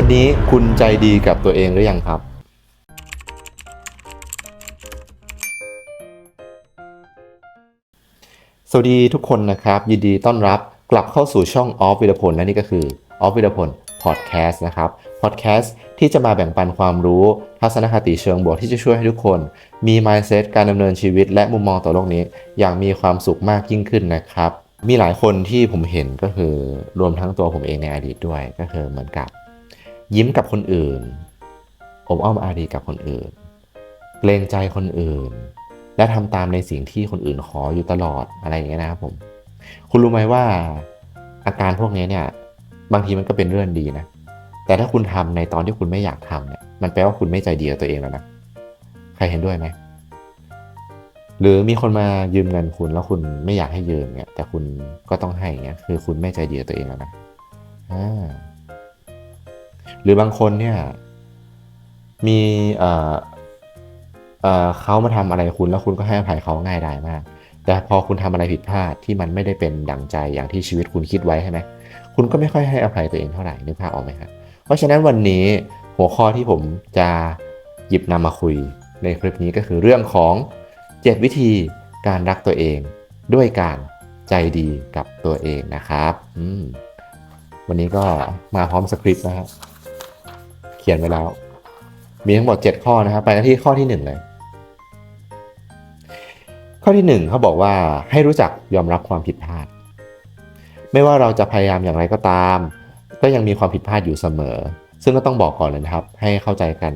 วันนี้คุณใจดีกับตัวเองหรือยังครับสวัสดีทุกคนนะครับ ยินดีต้อนรับกลับเข้าสู่ช่องออฟวิรพลและนี่ก็คือออฟวิรพลพอดแคสต์นะครับพอดแคสต์ที่จะมาแบ่งปันความรู้ ทัศนคติเชิงบวกที่จะช่วยให้ทุกคน มี mindset การดำเนินชีวิต และมุมมองต่อโลกนี้ อย่างมีความสุขมากยิ่งขึ้นนะครับ มีหลายคนที่ผมเห็นก็คือรวมทั้งตัวผมเองในอดีตด้วยก็คือเหมือนกับ ยิ้มกับคนอื่นอบอ้อมอารีกับคนอื่น เกรงใจคนอื่น และทำตามในสิ่งที่คนอื่นขออยู่ตลอดอะไรอย่างเงี้ยนะครับผม คุณรู้ไหมว่าอาการพวกนี้เนี่ย บางทีมันก็เป็นเรื่องดีนะ แต่ถ้าคุณทำในตอนที่คุณไม่อยากทำเนี่ย มันแปลว่าคุณไม่ใจดีกับตัวเองแล้วนะ ใครเห็นด้วยไหม หรือมีคนมายืมเงินคุณแล้วคุณไม่อยากให้ยืมเนี่ย แต่คุณก็ต้องให้เนี่ยคือคุณไม่ใจดีกับตัวเองแล้วนะ อ่า หรือบางคนเนี่ยมีเอ่อเอ่อเขามาทำอะไรคุณแล้วคุณก็ให้อภัยเขาง่ายดายมาก แต่พอคุณทำอะไรผิดพลาดที่มันไม่ได้เป็นดั่งใจอย่างที่ชีวิตคุณคิดไว้ใช่ไหมคุณก็ไม่ค่อยให้อภัยตัวเองเท่าไหร่นึกภาพออกไหมครับเพราะฉะนั้นวันนี้หัวข้อที่ผมจะหยิบนำมาคุยในคลิปนี้ก็คือเรื่องของ 7 วิธีการรักตัวเอง ด้วยการใจดีกับตัวเองนะครับ วันนี้ก็มาพร้อมสคริปต์นะครับ ขียนไว้แล้ว มีทั้งหมด 7 ข้อนะครับ ไปกันที่ข้อที่ 1 เลย ข้อที่ 1เขาบอกว่าให้รู้จักยอมรับความผิดพลาด ไม่ว่าเราจะพยายามอย่างไรก็ตาม ก็ยังมีความผิดพลาดอยู่เสมอ ซึ่งก็ต้องบอกก่อนเลยนะครับ ให้เข้าใจกัน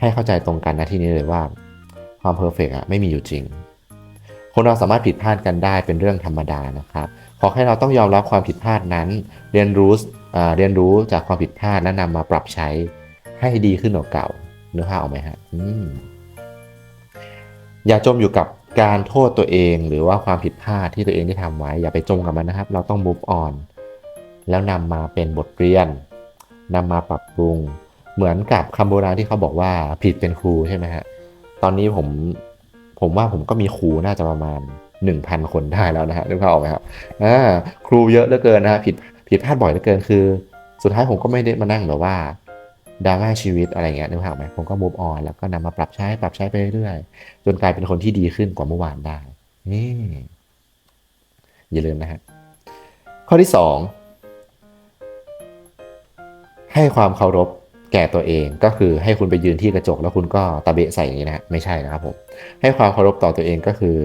ให้เข้าใจตรงกันนะที่นี้เลยว่า ความเพอร์เฟกอะไม่มีอยู่จริง คนเราสามารถผิดพลาดกันได้เป็นเรื่องธรรมดานะครับ ขอให้เราต้องยอมรับความผิดพลาดนั้น เรียนรู้ เรียนรู้จากความผิดพลาดและนำมาปรับใช้ให้ดีขึ้นกว่าเก่าเนื้อผ้าออกไหมฮะอือย่าจมอยู่กับการโทษตัวเองหรือว่าความผิดพลาดที่ตัวเองได้ทำไว้ อย่าไปจมกับมันนะครับ เราต้อง move on แล้วนำมาเป็นบทเรียนนำมาปรับปรุง เหมือนกับคำโบราณที่เขาบอกว่าผิดเป็นครูใช่ไหมฮะตอนนี้ผมผมว่าผมก็มีครูน่าจะประมาณ 1,000 คนได้แล้วนะฮะนึกภาพออกไหมครับครูเยอะเหลือเกินนะฮะผิด ผิดพลาดบ่อยเหลือเกินคือ สุดท้ายผมก็ไม่ได้มานั่งแบบว่าดราม่าชีวิตอะไรเงี้ยนึกภาพไหมผมก็ move on แล้วก็นำมาปรับใช้ปรับใช้ไปเรื่อยๆจนกลายเป็นคนที่ดีขึ้นกว่าเมื่อวานได้นี่อย่าลืมนะฮะข้อที่ 2 ให้ความเคารพแก่ตัวเองก็คือให้คุณไปยืนที่กระจก แล้วคุณก็ตะเบะใส่อย่างนี้นะไม่ใช่นะครับผมให้ความเคารพต่อตัวเองก็คือ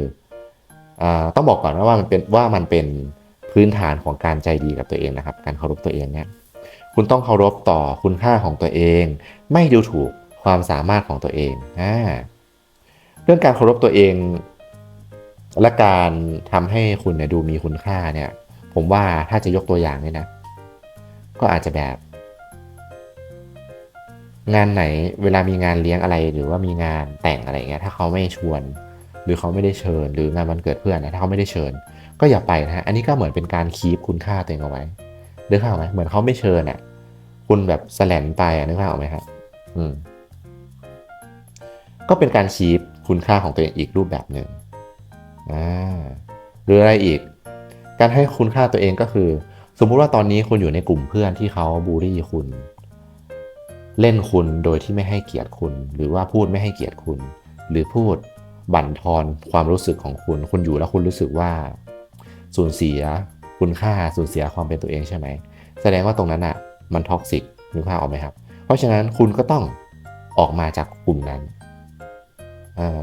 อต้องบอกก่อนนะว่ามันเป็นว่ามันเป็น พื้นฐานของการใจดีกับตัวเองนะครับ การเคารพตัวเองเนี่ยคุณต้องเคารพต่อคุณค่าของตัวเอง ไม่ดูถูกความสามารถของตัวเองอ่าเรื่องการเคารพตัวเอง และการทำให้คุณเนี่ยดูมีคุณค่าเนี่ย ผมว่าถ้าจะยกตัวอย่างเนี่ยนะ ก็อาจจะแบบ งานไหนเวลามีงานเลี้ยงอะไรหรือว่ามีงานแต่งอะไรเงี้ยถ้าเขาไม่ชวน หรือเขาไม่ได้เชิญ หรืองานวันเกิดเพื่อนนะถ้าเขาไม่ได้เชิญ ก็อย่าไปนะฮะ อันนี้ก็เหมือนเป็นการคีปคุณค่าตัวเองเอาไว้นึกภาพไหมเหมือนเขาไม่เชิญอะ คุณแบบแสลนไปอะนึกภาพออกไหมครับอืม ก็เป็นการคีปคุณค่าของตัวเองอีกรูปแบบหนึ่งอ่าหรืออะไรอีก การให้คุณค่าตัวเองก็คือ สมมุติว่าตอนนี้คุณอยู่ในกลุ่มเพื่อนที่เขาบูลลี่คุณ เล่นคุณโดยที่ไม่ให้เกียรติคุณ หรือว่าพูดไม่ให้เกียรติคุณ หรือพูดบั่นทอนความรู้สึกของคุณ คุณอยู่แล้วคุณรู้สึกว่า สูญเสียคุณค่าสูญเสียความเป็นตัวเองใช่ไหม แสดงว่าตรงนั้นอะมันท็อกซิกนึกภาพออกไหมครับ เพราะฉะนั้นคุณก็ต้องออกมาจากกลุ่มนั้น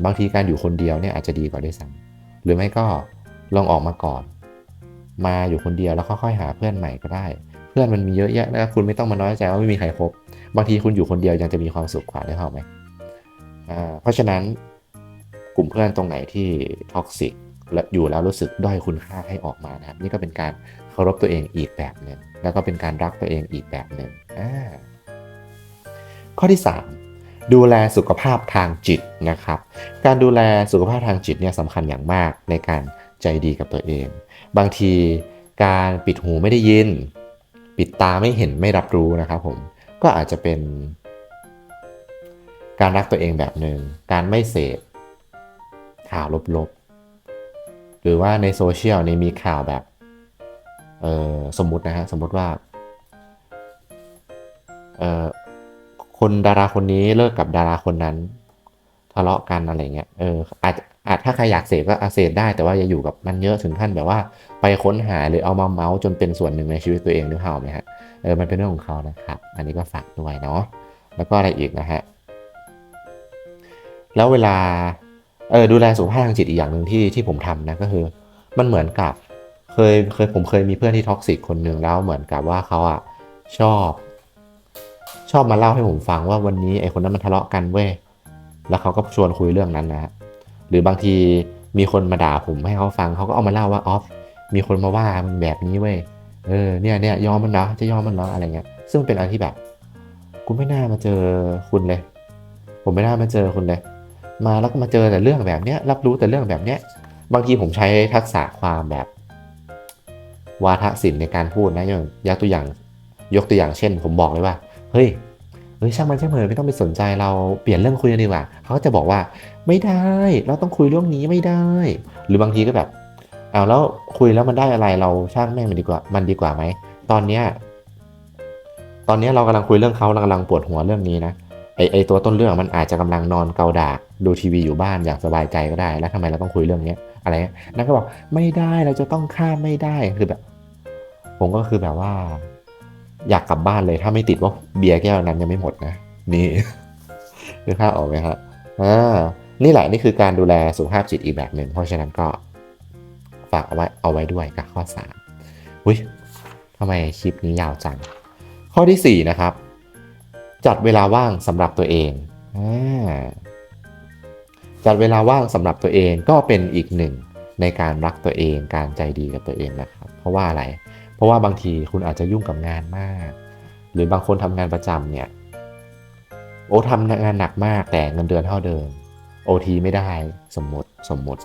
บางทีการอยู่คนเดียวเนี่ยอาจจะดีกว่าด้วยซ้ำหรือไม่ก็ลองออกมาก่อน มาอยู่คนเดียวแล้วค่อยๆหาเพื่อนใหม่ก็ได้ เพื่อนมันมีเยอะแยะนะคุณไม่ต้องมาน้อยใจว่าไม่มีใครคบบางทีคุณอยู่คนเดียวยังจะมีความสุขกว่าได้เปล่าไหมเพราะฉะนั้นกลุ่มเพื่อนตรงไหนที่ท็อกซิก อยู่แล้วรู้สึกด้อยคุณค่าให้ออกมานะครับ นี่ก็เป็นการเคารพตัวเองอีกแบบหนึ่งแล้วก็เป็นการรักตัวเองอีกแบบหนึ่งอ่าข้อที่ 3 ดูแลสุขภาพทางจิตนะครับ การดูแลสุขภาพทางจิตเนี่ยสำคัญอย่างมากในการใจดีกับตัวเอง บางทีการปิดหูไม่ได้ยิน ปิดตาไม่เห็นไม่รับรู้นะครับผมก็อาจจะเป็นการรักตัวเองแบบหนึ่งการไม่เสพข่าวลบๆ หรือว่าในโซเชียลนี่มีข่าวแบบเออสมมุตินะฮะสมมุติว่าเออคนดาราคนนี้เลิกกับดาราคนนั้นทะเลาะกันอะไรเงี้ยเอออาจอาจถ้าใครอยากเสพก็อาเสพได้แต่ว่าอย่าอยู่กับมันเยอะถึงขั้นแบบว่าไปค้นหาหรือเอามาเมาส์จนเป็นส่วนหนึ่งในชีวิตตัวเองหรือเปล่าไหมฮะเออมันเป็นเรื่องของเขานะครับ อันนี้ก็ฝากด้วยเนาะแล้วก็อะไรอีกนะฮะแล้วเวลา เออดูแลสุขภาพทางจิตอีกอย่างหนึ่งที่ที่ผมทำนะก็คือ มันเหมือนกับเคยเคยผมเคยมีเพื่อนที่ท็อกซิกคนหนึ่งแล้วเหมือนกับว่าเขาอะชอบ ชอบมาเล่าให้ผมฟังว่าวันนี้ไอคนนั้นมันทะเลาะกันเว้ยแล้วเขาก็ชวนคุยเรื่องนั้นนะฮะหรือบางทีมีคนมาด่าผมให้เขาฟังเขาก็เอามาเล่าว่าออฟมีคนมาว่ามึงแบบนี้เว้ยเออเนี่ยเนี่ยยอมมันเนาะจะยอมมันเนาะอะไรเงี้ย ซึ่งเป็นอะไรที่แบบกูไม่น่ามาเจอคุณเลย ผมไม่น่ามาเจอคุณเลย มาแล้วก็มาเจอแต่เรื่องแบบเนี้ยรับรู้แต่เรื่องแบบเนี้ยบางทีผมใช้ทักษะความแบบ วาทศิลป์ในการพูดนะอย่างยกตัวอย่างยกตัวอย่างเช่น ผมบอกเลยว่า เฮ้ยเฮ้ยช่างมันช่างมันไม่ต้องไปสนใจเราเปลี่ยนเรื่องคุยกันดีกว่าเขาก็จะบอกว่าไม่ได้ เราต้องคุยเรื่องนี้ไม่ได้ หรือบางทีก็แบบเอาแล้วคุยแล้วมันได้อะไรเราช่างแม่งมันดีกว่า มันดีกว่าไหมตอนเนี้ยตอนนี้เรากำลังคุยเรื่องเขาเรากำลังปวดหัวเรื่องนี้นะไอไอตัวต้นเรื่องมันอาจจะกำลังนอนเกาดาก ดูทีวีอยู่บ้านอย่างสบายใจก็ได้ แล้วทำไมเราต้องคุยเรื่องเนี้ยอะไรเงี้ยนั่นก็บอกไม่ได้เราจะต้องข้ามไม่ได้คือแบบ ผมก็คือแบบว่า อยากกลับบ้านเลยถ้าไม่ติดว่าเบียร์แก้วนั้นยังไม่หมดนะนี่คือค่าออกไหมครับอ่านี่แหละนี่คือการดูแลสุขภาพจิตอีกแบบหนึ่งเพราะฉะนั้นก็ฝากเอาไว้เอาไว้ด้วยกับข้อสามอุ้ยทำไมคลิปนี้ยาวจัง ข้อที่สี่นะครับ จัดเวลาว่างสำหรับตัวเองอ่า จัดเวลาว่างสำหรับตัวเองก็เป็นอีกหนึ่งในการรักตัวเอง การใจดีกับตัวเองนะครับ เพราะว่าอะไร เพราะว่าบางทีคุณอาจจะยุ่งกับงานมาก หรือบางคนทำงานประจำเนี่ยโอ้ทำงานหนักมากแต่เงินเดือนเท่าเดิมโอทีไม่ได้สมมติสมมติ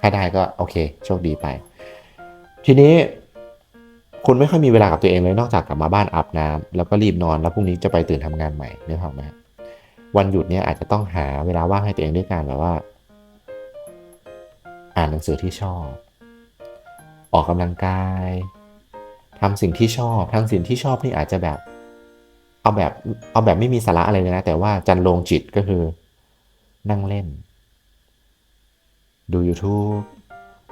ถ้าได้ก็โอเค โชคดีไป ทีนี้คุณไม่ค่อยมีเวลากับตัวเองเลยนอกจากกลับมาบ้านอาบน้ำแล้วก็รีบนอนแล้วพรุ่งนี้จะไปตื่นทำงานใหม่นึกออกไหม วันหยุดเนี่ยอาจจะต้องหาเวลาว่างให้ตัวเองด้วยการแบบว่า อ่านหนังสือที่ชอบ ออกกำลังกายทำสิ่งที่ชอบทำสิ่งที่ชอบนี่อาจจะแบบ เอาแบบเอาแบบไม่มีสาระอะไรเลยนะ แต่ว่าจันลงจิตก็คือ นั่งเล่น ดู YouTube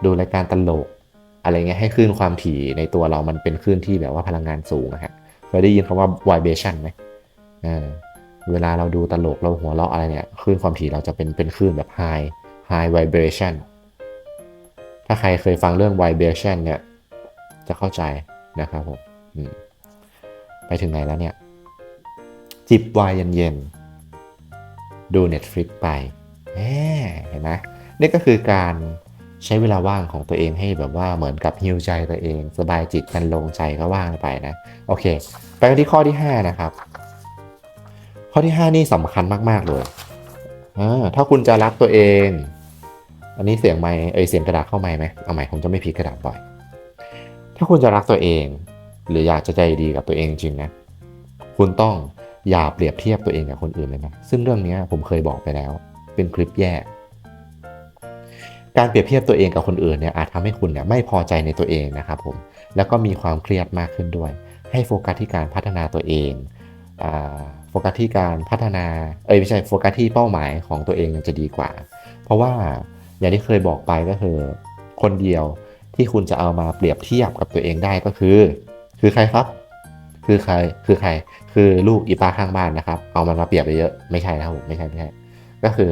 ดูรายการตลก อะไรเงี้ยให้คลื่นความถี่ในตัวเรามันเป็นคลื่นที่แบบว่าพลังงานสูงนะฮะเคยได้ยินคำว่า vibration ไหมเออ เวลาเราดูตลกเราหัวเราะอะไรเนี่ยคลื่นความถี่เราจะเป็นเป็นคลื่นแบบ high high vibration ถ้าใครเคยฟังเรื่อง vibration เนี่ยจะเข้าใจนะครับผมไปถึงไหนแล้วเนี่ย จิบวน์เย็นๆ ดู Netflix ไปเห็นไหมนี่ก็คือการใช้เวลาว่างของตัวเองให้แบบว่าเหมือนกับฮิวใจตัวเอง สบายจิตกันลงใจก็ว่างไปนะ โอเค ไปที่ข้อที่ 5 นะครับ ข้อที่ 5 นี่สำคัญมาก ๆ เลยถ้าคุณจะรักตัวเอง อันนี้เสียงไม้เอเสียงกระดาษเข้าไม้ไหมเอาใหม่ผมจะไม่พีกระดาษบ่อย ถ้าคุณจะรักตัวเอง หรืออยากจะใจดีกับตัวเองจริงนะ คุณต้องอย่าเปรียบเทียบตัวเองกับคนอื่นเลยนะ ซึ่งเรื่องนี้ผมเคยบอกไปแล้ว เป็นคลิปแยก การเปรียบเทียบตัวเองกับคนอื่นเนี่ยอาจทำให้คุณเนี่ยไม่พอใจในตัวเองนะครับผม แล้วก็มีความเครียดมากขึ้นด้วย ให้โฟกัสที่การพัฒนาตัวเองอ่า โฟกัสที่การพัฒนา เอ้ยไม่ใช่โฟกัสที่เป้าหมายของตัวเองจะดีกว่า เพราะว่าอย่างที่เคยบอกไปก็คือ คนเดียวที่คุณจะเอามาเปรียบเทียบกับตัวเองได้ก็คือ คือใครครับ คือใครคือใคร คือลูกอีป้าข้างบ้านนะครับ เอามันมาเปรียบไปเยอะไม่ใช่นะครับผมไม่ใช่ไม่ใช่ก็คือ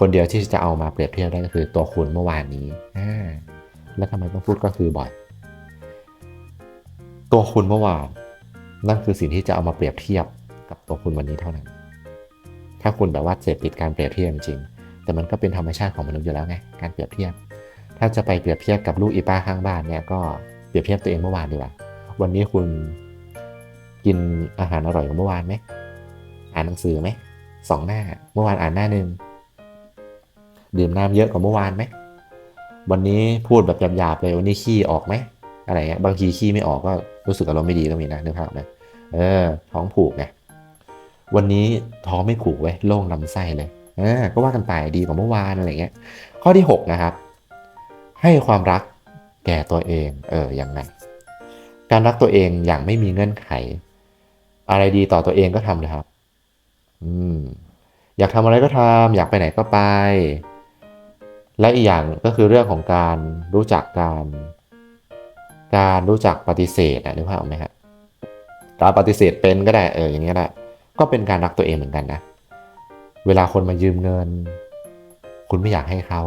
คนเดียวที่จะเอามาเปรียบเทียบได้ก็คือ ตัวคุณเมื่อวานนี้อ่าแล้วทำไมต้องพูดก็คือบ่อย ตัวคุณเมื่อวาน นั่นคือสิ่งที่จะเอามาเปรียบเทียบกับตัวคุณวันนี้เท่านั้น ถ้าคุณแบบว่าเสพติดการเปรียบเทียบจริง แต่มันก็เป็นธรรมชาติของมนุษย์อยู่แล้วไง การเปรียบเทียบ ถ้าจะไปเปรียบเทียบกับลูกอีป้าข้างบ้านเนี่ยก็เปรียบเทียบตัวเองเมื่อวานดีกว่า วันนี้คุณกินอาหารอร่อยกว่าเมื่อวานไหม อ่านหนังสือไหมสองหน้า เมื่อวานอ่านหน้าหนึ่งดื่มน้ำเยอะกว่าเมื่อวานไหม วันนี้พูดแบบหยาบๆเลยวันนี้ขี้ออกไหม อะไรเงี้ย บางทีขี้ไม่ออกก็ รู้สึกอารมณ์ไม่ดีก็มีนะนึกภาพไหมเออ ท้องผูกไงวันนี้ท้องไม่ผูกไว้โล่งลำไส้เลยเออก็ว่ากันไปดีกว่าเมื่อวานอะไรเงี้ย ข้อที่ 6 นะครับ ให้ความรักแก่ตัวเองเออยังไงการรักตัวเองอย่างไม่มีเงื่อนไข อะไรดีต่อตัวเองก็ทำเลยครับ อืม อยากทำอะไรก็ทำอยากไปไหนก็ไป และอีกอย่างก็คือเรื่องของการรู้จักการ การรู้จักปฏิเสธนะนึกภาพออกไหมครับการปฏิเสธเป็นก็ได้เอออย่างเงี้แหละก็เป็นการรักตัวเองเหมือนกันนะ เวลาคนมายืมเงิน คุณไม่อยากให้เขา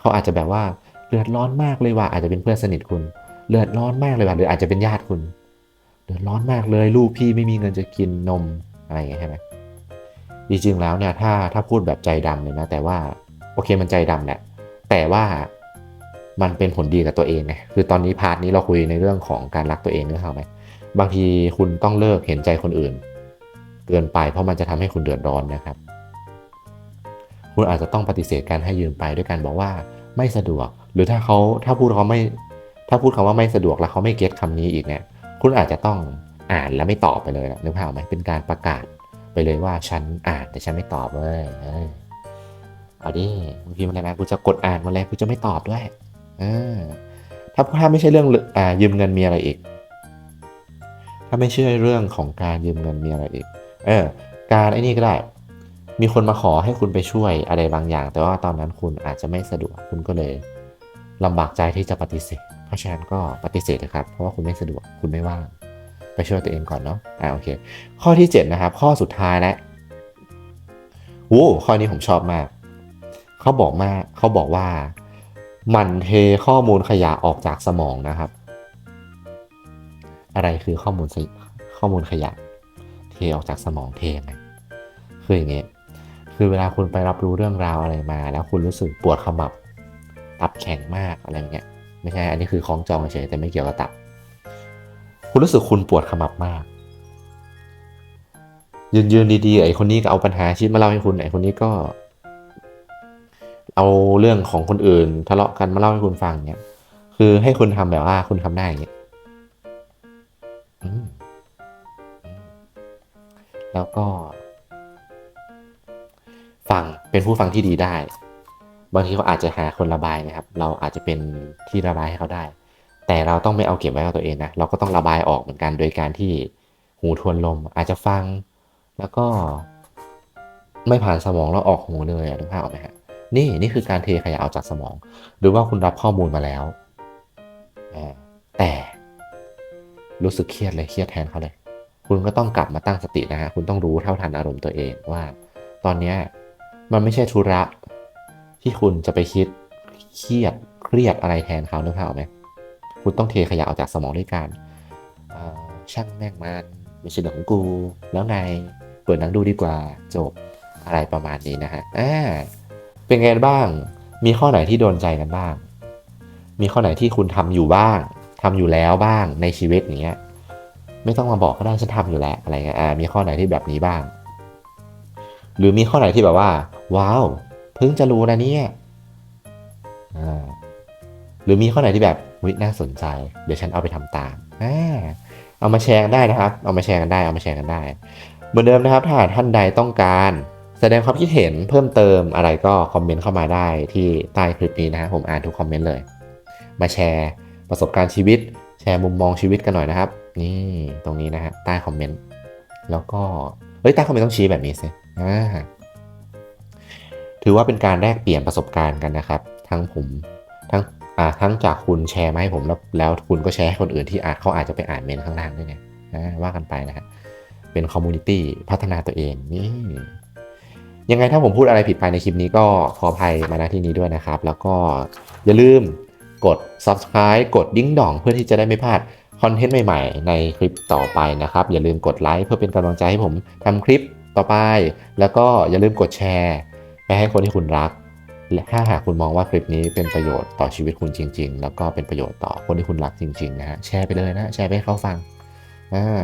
เขาอาจจะแบบว่าเดือดร้อนมากเลยว่าอาจจะเป็นเพื่อนสนิทคุณเดือดร้อนมากเลยว่าหรืออาจจะเป็นญาติคุณเดือดร้อนมากเลยลูกพี่ไม่มีเงินจะกินนมอะไรอย่างเงี้ยใช่ไหมจริงๆแล้วเนี่ยถ้าถ้าพูดแบบใจดำเลยนะแต่ว่าโอเคมันใจดำแหละแต่ว่า มันเป็นผลดีกับตัวเองไงคือตอนนี้พาร์ทนี้เราคุยในเรื่องของการรักตัวเองนึกเข้าไหมบางทีคุณต้องเลิกเห็นใจคนอื่น เกินไปเพราะมันจะทำให้คุณเดือดร้อนนะครับ คุณอาจจะต้องปฏิเสธการให้ยืมไปด้วยการบอกว่าไม่สะดวก หรือถ้าเขาถ้าพูดเขาไม่ ถ้าพูดคำว่าไม่สะดวกแล้วเขาไม่เก็ตคำนี้อีกเนี่ย คุณอาจจะต้องอ่านแล้วไม่ตอบไปเลยนะนึกภาพไหมเป็นการประกาศไปเลยว่าฉันอ่านแต่ฉันไม่ตอบเว้ยเออาดิบางทีมันอะไรมากูจะกดอ่านมาแล้วกูจะไม่ตอบด้วย ถ้าถ้าไม่ใช่เรื่องอ่ายืมเงินมีอะไรอีก ถ้าไม่ใช่เรื่องของการยืมเงินมีอะไรอีก เออ การไอ้นี่ก็ได้ มีคนมาขอให้คุณไปช่วยอะไรบางอย่าง แต่ว่าตอนนั้นคุณอาจจะไม่สะดวกคุณก็เลยลำบากใจที่จะปฏิเสธ เพราะฉะนั้นก็ปฏิเสธนะครับ เพราะว่าคุณไม่สะดวกคุณไม่ว่างไปช่วยตัวเองก่อนเนาะ อ่าโอเค ข้อที่ 7 นะครับ ข้อสุดท้ายแล้วโอ้ข้อนี้ผมชอบมาก เขาบอกมาเขาบอกว่า หมันเทข้อมูลขยะออกจากสมองนะครับ อะไรคือข้อมูลข้อมูลขยะ เทออกจากสมองเทไงคืออย่างเงี้ยคือเวลาคุณไปรับรู้เรื่องราวอะไรมา แล้วคุณรู้สึกปวดขมับ ตับแข็งมากอะไรเงี้ยไม่ใช่ อันนี้คือคล้องจองเฉยแต่ไม่เกี่ยวกับตับ คุณรู้สึกคุณปวดขมับมาก ยืนยืนดีๆไอ้คนนี้ก็เอาปัญหาชีวิตมาเล่าให้คุณไอ้คนนี้ก็ เอาเรื่องของคนอื่น ทะเลาะกันมาเล่าให้คุณฟังเนี่ยคือให้คุณทำแบบว่าคุณทำได้อย่างเงี้ยแล้วก็ ฟังเป็นผู้ฟังที่ดีได้ บางทีเขาอาจจะหาคนระบายนะครับ เราอาจจะเป็นที่ระบายให้เขาได้ แต่เราต้องไม่เอาเก็บไว้กับตัวเองนะเราก็ต้องระบายออกเหมือนกันโดยการที่หูทวนลม อาจจะฟัง แล้วก็ ไม่ผ่านสมองแล้วออกหูเลยอะนึกภาพออกไหมฮะ นี่นี่คือการเทขยะออกจากสมอง หรือว่าคุณรับข้อมูลมาแล้ว แต่รู้สึกเครียดเลยเครียดแทนเขาเลย คุณก็ต้องกลับมาตั้งสตินะฮะคุณต้องรู้เท่าทันอารมณ์ตัวเองว่า ตอนนี้มันไม่ใช่ธุระที่คุณจะไปคิดเครียดเครียดอะไรแทนเขานึกภาพออกไหมคุณต้องเทขยะออกจากสมองด้วยการช่างแม่งมันไม่ใช่เรื่องของกู แล้วไงเปิดหนังดูดีกว่าจบอะไรประมาณนี้นะฮะอ่า เป็นไงบ้าง มีข้อไหนที่โดนใจกันบ้าง มีข้อไหนที่คุณทำอยู่บ้างทำอยู่แล้วบ้างในชีวิตอย่างเงี้ย ไม่ต้องมาบอกก็ได้ฉันทำอยู่แล้วอะไรเงี้ย อ่า มีข้อไหนที่แบบนี้บ้าง หรือมีข้อไหนที่แบบว่า ว้าว เพิ่งจะรู้นะเนี่ย อ่า หรือมีข้อไหนที่แบบวิน่าสนใจ เดี๋ยวฉันเอาไปทำตาม อ่า เอามาแชร์กันได้นะครับ เอามาแชร์กันได้ เอามาแชร์กันได้ เหมือนเดิมนะครับ ถ้าท่านใดต้องการ แสดงความคิดเห็นเพิ่มเติมอะไรก็คอมเมนต์เข้ามาได้ที่ใต้คลิปนี้นะฮะผมอ่านทุกคอมเมนต์เลย มาแชร์ประสบการณ์ชีวิต แชร์มุมมองชีวิตกันหน่อยนะครับ นี่ตรงนี้นะฮะใต้คอมเมนต์แล้วก็เฮ้ยใต้คอมเมนต์ต้องชี้แบบนี้สิถือว่าเป็นการแลกเปลี่ยนประสบการณ์กันนะครับ ทั้งผมทั้งอ่าทั้งจากคุณแชร์มาให้ผมแล้วแล้วคุณก็แชร์ให้คนอื่นที่อาจเขาอาจจะไปอ่านเมนข้างล่างด้วยไงว่ากันไปนะฮะเป็นคอมมูนิตี้พัฒนาตัวเองนี่ ยังไงถ้าผมพูดอะไรผิดไปในคลิปนี้ก็ขออภัยมาณที่นี้ด้วยนะครับ แล้วก็อย่าลืมกด subscribe กดดิ้งดอง เพื่อที่จะได้ไม่พลาดคอนเทนต์ใหม่ๆ ในคลิปต่อไปนะครับ อย่าลืมกดไลค์เพื่อเป็นกำลังใจให้ผมทำคลิปต่อไป แล้วก็อย่าลืมกดแชร์ไปให้คนที่คุณรัก และถ้าหากคุณมองว่าคลิปนี้เป็นประโยชน์ต่อชีวิตคุณจริง ๆ แล้วก็เป็นประโยชน์ต่อคนที่คุณรักจริงๆนะฮะแชร์ไปเลยนะแชร์ไปให้เขาฟัง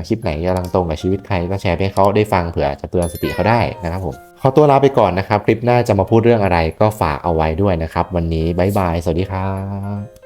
คลิปไหนกำลังตรงกับชีวิตใครก็แชร์ไปให้เขาได้ฟังเผื่อจะเตือนสติเขาได้นะครับผม ขอตัวลาไปก่อนนะครับ คลิปหน้าจะมาพูดเรื่องอะไรก็ฝากเอาไว้ด้วยนะครับ วันนี้บายบาย สวัสดีครับ